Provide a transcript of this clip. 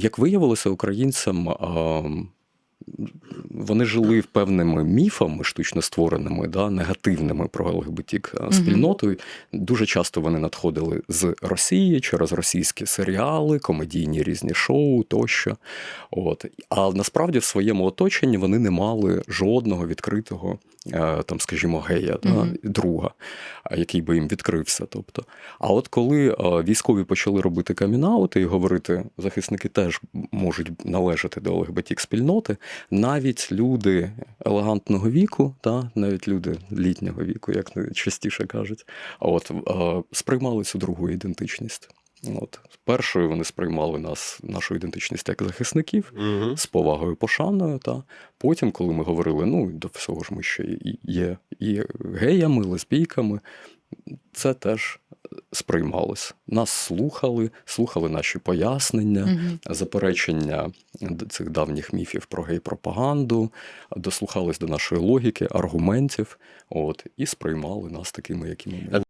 як виявилося, українцям. Вони жили певними міфами, штучно створеними, да, негативними про ЛГБТік спільнотою. Дуже часто вони надходили з Росії через російські серіали, комедійні різні шоу тощо. От. А насправді в своєму оточенні вони не мали жодного відкритого, е, там, скажімо, гея, да, друга, який би їм відкрився. Тобто. А от коли е, військові почали робити камінаути і говорити, захисники теж можуть належати до ЛГБТік спільноти, навіть люди елегантного віку, та, навіть люди літнього віку, як частіше кажуть, от, е, сприймали цю другу ідентичність. От. Першою вони сприймали нас, нашу ідентичність як захисників Угу. з повагою, пошаною. Та. Потім, коли ми говорили, ну до всього ж ми ще і є і геями, лесбійками, це теж сприймалось. Нас слухали, слухали наші пояснення, Мгм. заперечення цих давніх міфів про гей-пропаганду, дослухались до нашої логіки, аргументів, от, і сприймали нас такими, якими ми.